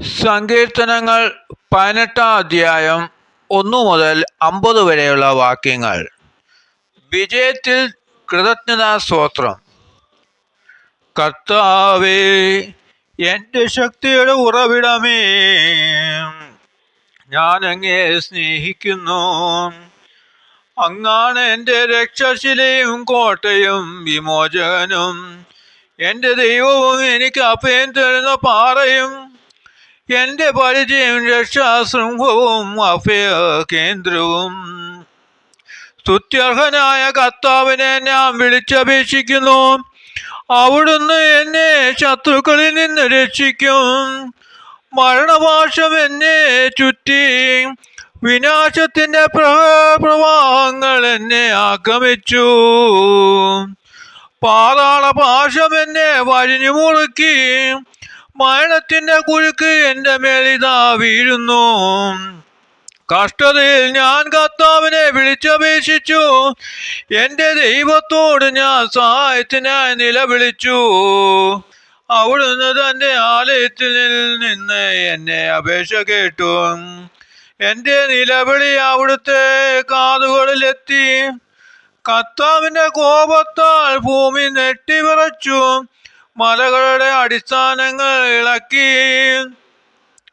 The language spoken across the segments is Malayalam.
സങ്കീർത്തനങ്ങൾ പതിനെട്ടാം അധ്യായം ഒന്നു മുതൽ അമ്പത് വരെയുള്ള വാക്യങ്ങൾ. വിജയത്തിൽ കൃതജ്ഞതാ സ്തോത്രം. കർത്താവേ എന്റെ ശക്തിയുടെ ഉറവിടമേ ഞാൻ അങ്ങേ സ്നേഹിക്കുന്നു. അങ്ങാണ് എന്റെ രക്ഷശിലയും കോട്ടയും വിമോചകനും. എന്റെ ദൈവവും എനിക്ക് അഭയം തരുന്ന പാറയും എന്റെ പരിചയം രക്ഷാശൃംഖവും അഭയ കേന്ദ്രവും സ്തുത്യർഹനായ കർത്താവിനെ ഞാൻ വിളിച്ചപേക്ഷിക്കുന്നു. അവിടുന്ന് എന്നെ ശത്രുക്കളിൽ നിന്ന് രക്ഷിക്കും. മരണപാശം എന്നെ ചുറ്റി. വിനാശത്തിന്റെ പ്ര- പ്രവാഹങ്ങൾ എന്നെ ആക്രമിച്ചു. പാതാള പാശം എന്നെ വരിഞ്ഞു മുറുക്കി. മരണത്തിന്റെ കുഴുക്ക് എന്റെ മേലിതാ വീഴുന്നു. കഷ്ടതയിൽ ഞാൻ കർത്താവിനെ വിളിച്ചപേക്ഷിച്ചു. എന്റെ ദൈവത്തോട് ഞാൻ സഹായത്തിനായി നിലവിളിച്ചു. അവിടുന്ന് തന്റെ ആലയത്തിൽ നിന്ന് എന്നെ അപേക്ഷ കേട്ടു. എന്റെ നിലവിളി അവിടുത്തെ കാതുകളിലെത്തി. കർത്താവിന്റെ കോപത്താൽ ഭൂമി നെട്ടിവിറച്ചു. മലകളുടെ അടിസ്ഥാനങ്ങൾ ഇളക്കി.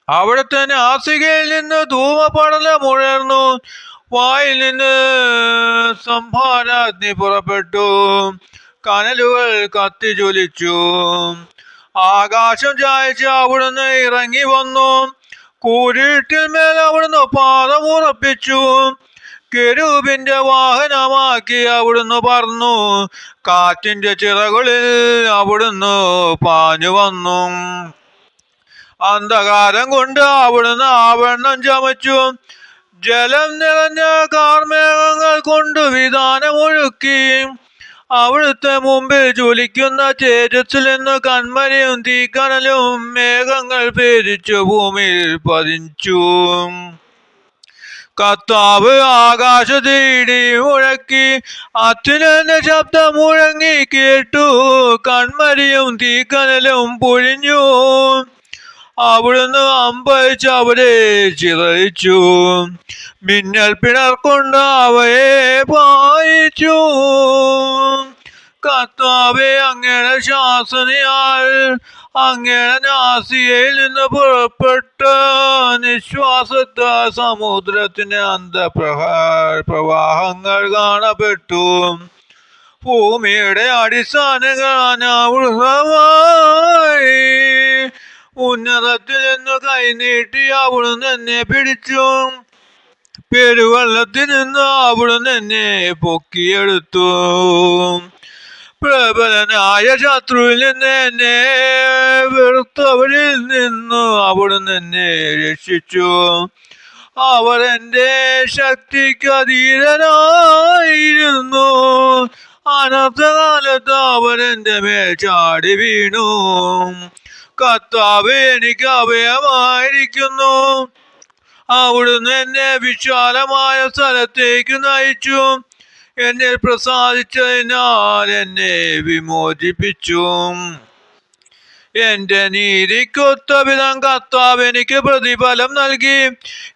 അവിടെ തന്നെ ആസികയിൽ നിന്ന് ധൂമപടലം ഉയർന്നു വായിൽ നിന്ന് സംഭാരാഗ്നി പുറപ്പെട്ടു. കനലുകൾ കത്തിജ്വലിച്ചു. ആകാശം ചായച്ച് അവിടുന്ന് ഇറങ്ങി വന്നു. കൂരിട്ടിൽ മേൽ അവിടുന്ന് പാദമുറപ്പിച്ചു കെരൂപിന്റെ വാഹനമാക്കി അവിടുന്ന് പറന്നു. കാറ്റിന്റെ ചിറകളിൽ അവിടുന്ന് പാഞ്ഞു വന്നു. അന്ധകാരം കൊണ്ട് അവിടുന്ന് ആവരണം ചമച്ചു. ജലം നിറഞ്ഞ കാർമേഘങ്ങൾ കൊണ്ട് വിധാനമൊഴുക്കി. അവിടുത്തെ മുമ്പിൽ ജ്വലിക്കുന്ന തേജസ്സിൽ നിന്ന് കൺമരയും തീക്കനലും മേഘങ്ങൾ പേരിച്ചു ഭൂമിയിൽ പതിച്ചു. കർത്താവ് ആകാശതീടി മുഴക്കി അച്ഛനെന്ന ശബ്ദം മുഴങ്ങി കേട്ടു കൺമരിയും തീക്കനലും പൊഴിഞ്ഞു. അവിടുന്ന് അമ്പഴിച്ച് അവരെ ചിതറിച്ചു. മിന്നൽ പിണർക്കൊണ്ട് അവയെ പായിച്ചു. കർത്താവെ അങ്ങയുടെ ശാസനയാൽ അങ്ങയുടെ നാസിയയിൽ നിന്ന് പുറപ്പെട്ട നിശ്വാസത്ത സമുദ്രത്തിന് അന്തപ്രഹാ പ്രവാഹങ്ങൾ കാണപ്പെട്ടു. ഭൂമിയുടെ അടിസ്ഥാനങ്ങളാണ് ഉന്നതത്തിൽ നിന്ന് കൈനീട്ടി അവിടുന്ന് എന്നെ പിടിച്ചു. പെരുവെള്ളത്തിൽ നിന്ന് അവിടുന്ന് എന്നെ പൊക്കിയെടുത്തു. പ്രബലനായ ശത്രുവിൽ നിന്ന് എന്നെ വെറുത്തവരിൽ നിന്നു അവിടുന്ന് എന്നെ രക്ഷിച്ചു. അവർ എന്റെ ശക്തിക്ക് അധീരനായിരുന്നു അനർത്ഥകാലത്ത് അവർ എന്റെ മേൽ ചാടി വീണു. കർത്താവ് എനിക്ക് അഭയമായിരിക്കുന്നു അവിടുന്ന് എന്നെ വിശാലമായ സ്ഥലത്തേക്ക് നയിച്ചു. എന്നെ പ്രസാദിച്ചതിനാൽ എന്നെ വിമോചിപ്പിച്ചു. എന്റെ നീതിക്കൊത്ത വിധം കർത്താവ് എനിക്ക് പ്രതിഫലം നൽകി.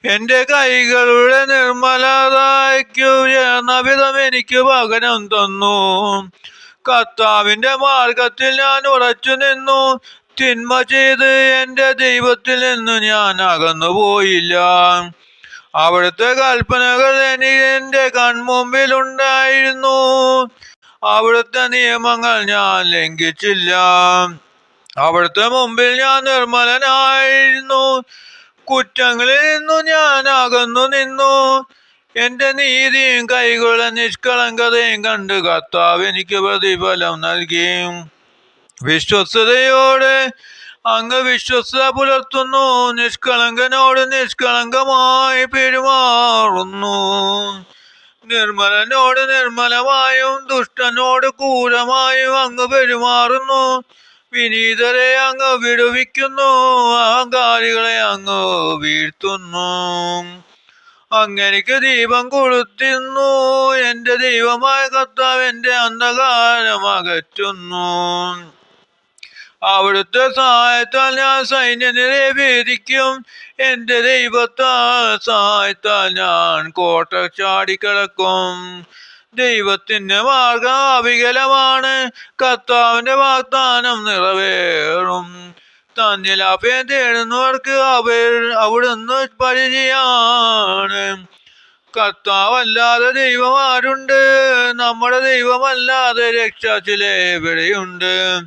എന്റെ കൈകളുടെ നിർമ്മലതയ്ക്കു ചേർന്ന വിധം എനിക്ക് പകരം തന്നു. കർത്താവിന്റെ മാർഗത്തിൽ ഞാൻ ഉറച്ചു നിന്നു. തിന്മ ചെയ്ത് എന്റെ ദൈവത്തിൽ നിന്ന് ഞാൻ അകന്നു പോയില്ല അവിടുത്തെ കൽപ്പനകൾ എനിക്ക് എന്റെ കൺമുമ്പിൽ ഉണ്ടായിരുന്നു അവിടുത്തെ നിയമങ്ങൾ ഞാൻ ലംഘിച്ചില്ല. അവിടുത്തെ മുമ്പിൽ ഞാൻ നിർമ്മലനായിരുന്നു. കുറ്റങ്ങളിൽ നിന്നു ഞാൻ അകന്നു നിന്നു. എന്റെ നീതിയും കൈകളുടെ നിഷ്കളങ്കതയും കണ്ട് കർത്താവ് എനിക്ക് പ്രതിഫലം നൽകി. വിശ്വസ്തയോടെ അങ്ങ് വിശ്വസത പുലർത്തുന്നു നിഷ്കളങ്കനോട് നിഷ്കളങ്കമായി പെരുമാറുന്നു. നിർമ്മലനോട് നിർമ്മലമായും ദുഷ്ടനോട് ക്രൂരമായും അങ്ങ് പെരുമാറുന്നു. വിനീതരെ അങ്ങ് വിടുവിക്കുന്നു. അഹങ്കാരികളെ അങ്ങ് വീഴ്ത്തുന്നു. അങ്ങനെക്ക് ദീപം കൊളുത്തുന്നു. എന്റെ ദൈവമായ കർത്താവ് എന്റെ അന്ധകാരം അകറ്റുന്നു. അവിടുത്തെ സഹായത്താൽ ഞാൻ സൈന്യനിരെ ഭേദിക്കും. എന്റെ ദൈവത്താൽ സഹായത്താൽ ഞാൻ കോട്ട ചാടിക്കിടക്കും. ദൈവത്തിന്റെ മാർഗം അവികലമാണ്. കർത്താവിന്റെ വാഗ്ദാനം നിറവേറും. തന്നിൽ അഭയം തേടുന്നവർക്ക് അവർ അവിടുന്ന് പരിചയാണ്. കർത്താവല്ലാതെ ദൈവം ആരുണ്ട്? നമ്മുടെ ദൈവമല്ലാതെ രക്ഷാച്ചിലെ എവിടെയുണ്ട്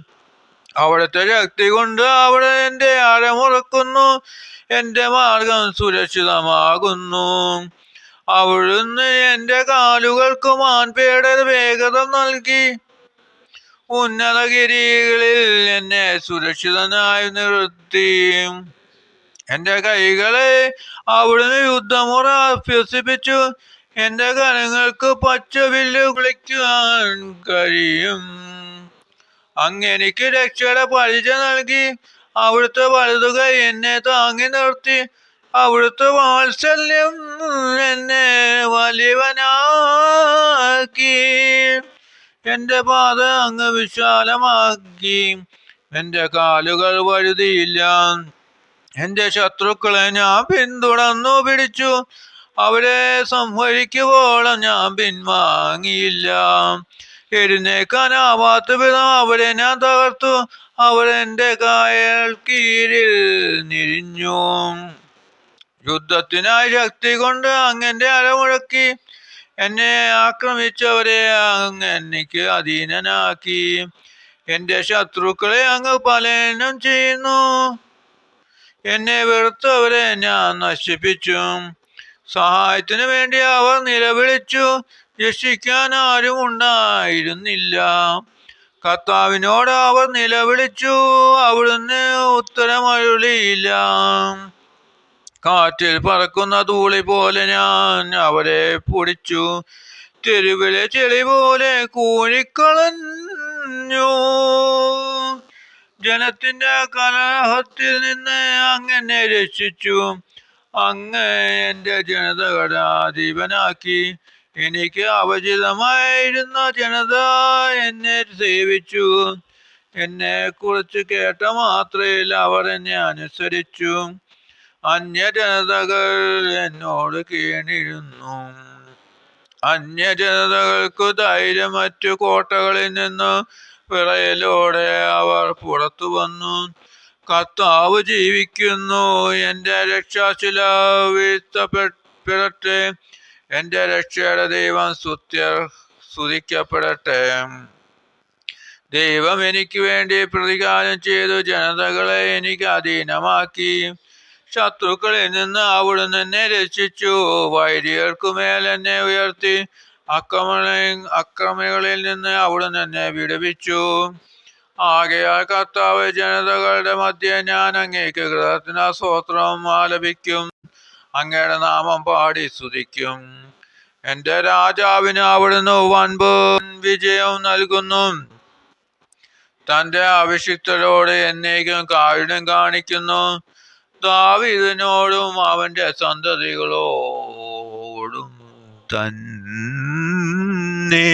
അവിടുത്തെ ശക്തി കൊണ്ട് അവിടെ എന്റെ ആരമുറക്കുന്നു എന്റെ മാർഗം സുരക്ഷിതമാകുന്നു. അവിടുന്ന് എന്റെ കാലുകൾക്ക് മാൻപേട വേഗത നൽകി. ഉന്നത ഗിരികളിൽ എന്നെ സുരക്ഷിതനായി നിർത്തി. എന്റെ കൈകളെ അവിടുന്ന് യുദ്ധമുറ അഭ്യസിപ്പിച്ചു. എന്റെ കരങ്ങൾക്ക് പച്ചവില്ല് കുളിക്കുവാൻ കഴിയും. അങ്ങെനിക്ക് രക്ഷയുടെ പലിശ നൽകി. അവിടുത്തെ വലുതുക എന്നെ താങ്ങി നിർത്തി. അവിടുത്തെ വാത്സല്യം എന്നെ വലിയവനാക്കി. എന്റെ പാത അങ്ങ് വിശാലമാക്കി. എന്റെ കാലുകൾ വഴുതിയില്ല. എന്റെ ശത്രുക്കളെ ഞാൻ പിന്തുടർന്നു പിടിച്ചു. അവരെ സംഹരിക്കുവോളം ഞാൻ പിൻവാങ്ങിയില്ല. എഴുന്നേക്കാനാവാത്ത വിധം അവരെ ഞാൻ തകർത്തു. അവരെന്റെ കായൽ കീഴിൽ നിരിഞ്ഞു. യുദ്ധത്തിനായി ശക്തി കൊണ്ട് അങ്ങന്റെ അരമുഴക്കി എന്നെ ആക്രമിച്ചവരെ അങ്ങ് എനിക്ക് അധീനനാക്കി. എന്റെ ശത്രുക്കളെ അങ്ങ് പലായനം ചെയ്യുന്നു. എന്നെ വെറുത്തവരെ ഞാൻ നശിപ്പിച്ചു. സഹായത്തിനു വേണ്ടി അവർ നിലവിളിച്ചു. രക്ഷിക്കാൻ ആരും ഉണ്ടായിരുന്നില്ല. കർത്താവിനോട് അവർ നിലവിളിച്ചു അവിടുന്ന് ഉത്തരമരുളിയില്ല. കാറ്റിൽ പറക്കുന്ന തൂളി പോലെ ഞാൻ അവരെ പൊടിച്ചു തെരുവിലെ ചെളി പോലെ കൂഴിക്കളഞ്ഞു ജനത്തിന്റെ കലഹത്തിൽ നിന്ന് അങ്ങനെ രക്ഷിച്ചു അങ്ങ് എന്റെ ജനതകളുടെ അധീപനാക്കി. എനിക്ക് അപരിചിതമായിരുന്ന ജനത എന്നെ സേവിച്ചു. എന്നെ കുറിച്ച് കേട്ട മാത്രയിൽ അവർ എന്നെ അനുസരിച്ചു. അന്യജനതകൾ എന്നോട് കീണിരുന്നു. അന്യജനതകൾക്കു ധൈര്യം മറ്റു കോട്ടകളിൽ നിന്ന് വിറയലോടെ അവർ പുറത്തു വന്നു. കർത്താവ് ജീവിക്കുന്നു. എന്റെ രക്ഷാശില വീഴ്ത്തപ്പെടട്ടെ എന്റെ രക്ഷയുടെ ദൈവം സ്തുത്യ സ്തുതിക്കപ്പെടട്ടെ. ദൈവം എനിക്ക് വേണ്ടി പ്രതികാരം ചെയ്തു ജനതകളെ എനിക്ക് അധീനമാക്കി. ശത്രുക്കളിൽ നിന്ന് അവിടുന്ന് എന്നെ രക്ഷിച്ചു വൈരികൾക്കുമേൽ എന്നെ ഉയർത്തി അക്രമ അക്രമികളിൽ നിന്ന് അവിടുന്ന് എന്നെ വിടുവിച്ചു. ആകയാൽ കർത്താവ് ജനതകളുടെ മധ്യേ ഞാൻ അങ്ങേക്ക് കൃതജ്ഞ സ്വോത്രം ആലപിക്കും. അങ്ങയുടെ നാമം പാടി സ്തുതിക്കും. എന്റെ രാജാവിന് അവിടുന്ന് വൻപ് വിജയം നൽകുന്നു. തന്റെ അഭിഷിക്തരോട് എന്നേക്കും കാരുണ്യം കാണിക്കുന്നു. ദാവിദിനോടും അവന്റെ സന്തതികളോടും തന്നെ.